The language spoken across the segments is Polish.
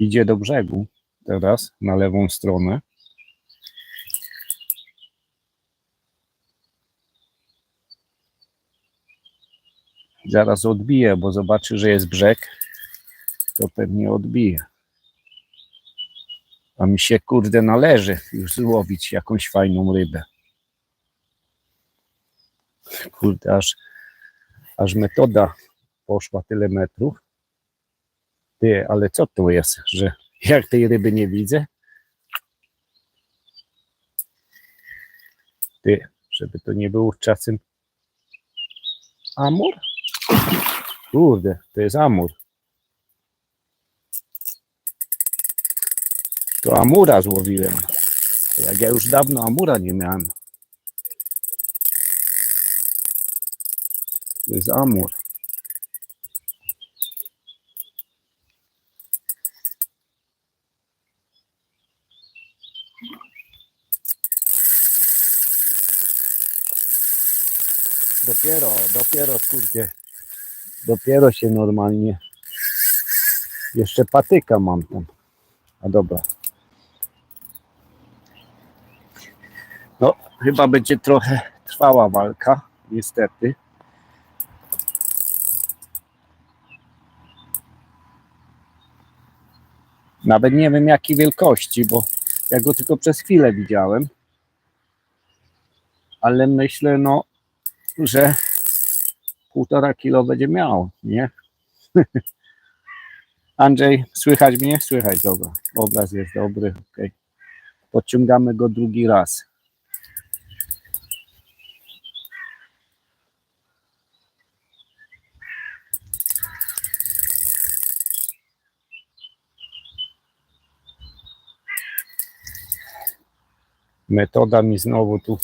Idzie do brzegu teraz na lewą stronę. Zaraz odbije, bo zobaczy, że jest brzeg, to pewnie odbije. A mi się kurde należy już złowić jakąś fajną rybę. Kurde, aż, aż metoda poszła tyle metrów. Ty, ale co to jest, że jak tej ryby nie widzę? Ty, żeby to nie był czasem amur? Kurde, to jest amur. To amura złowiłem. Jak ja już dawno amura nie miałem. To jest amur. Dopiero, dopiero kurde. Dopiero się normalnie. Jeszcze patyka mam tam. A dobra. No, chyba będzie trochę trwała walka, niestety. Nawet nie wiem jakiej wielkości, bo ja go tylko przez chwilę widziałem. Ale myślę, no, że półtora kilo będzie miał, nie? Andrzej, słychać mnie? Słychać, dobra. Obraz jest dobry, okej. Podciągamy go drugi raz. Metoda mi znowu tu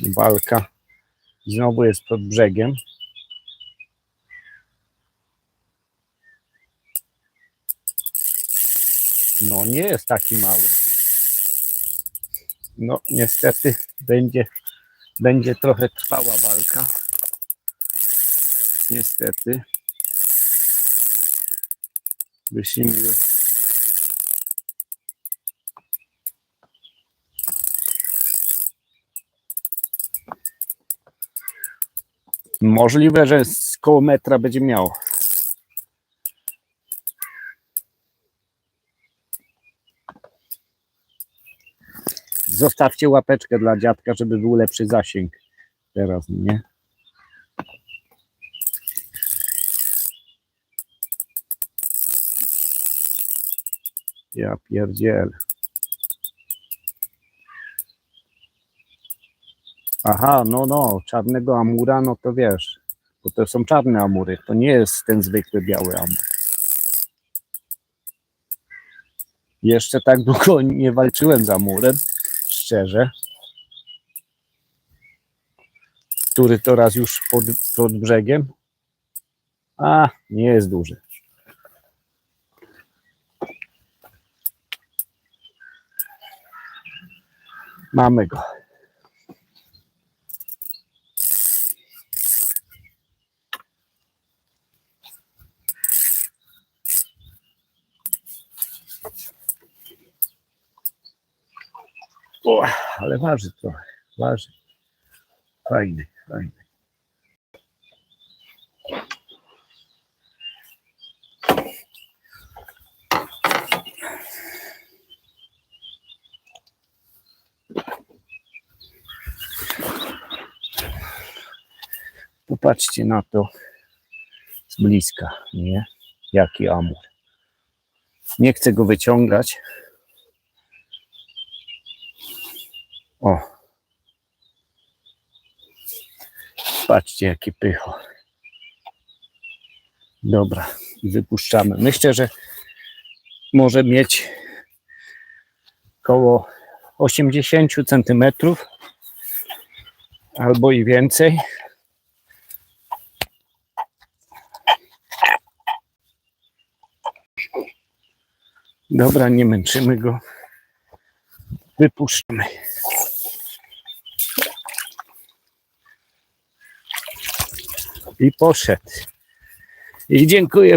walka znowu jest pod brzegiem. No nie jest taki mały. No niestety będzie, będzie trochę trwała walka. Niestety. Że Możliwe, że z koło metra będzie miał. Zostawcie łapeczkę dla dziadka, żeby był lepszy zasięg. Teraz, nie? Ja pierdziel. Aha, no, no, czarnego amura, no to wiesz, bo to są czarne amury, to nie jest ten zwykły biały amur. Jeszcze tak długo nie walczyłem z amurem, szczerze. Który to raz już pod, pod brzegiem. A, nie jest duży. Mamy go. O, ale waży trochę, waży. Fajny, fajny. Popatrzcie na to z bliska, nie? Jaki amur. Nie chcę go wyciągać, O. Patrzcie, jakie pycho. Dobra, wypuszczamy. Myślę, że może mieć około 80 centymetrów albo i więcej. Dobra, nie męczymy go. Wypuszczamy. I poszedł. I dziękuję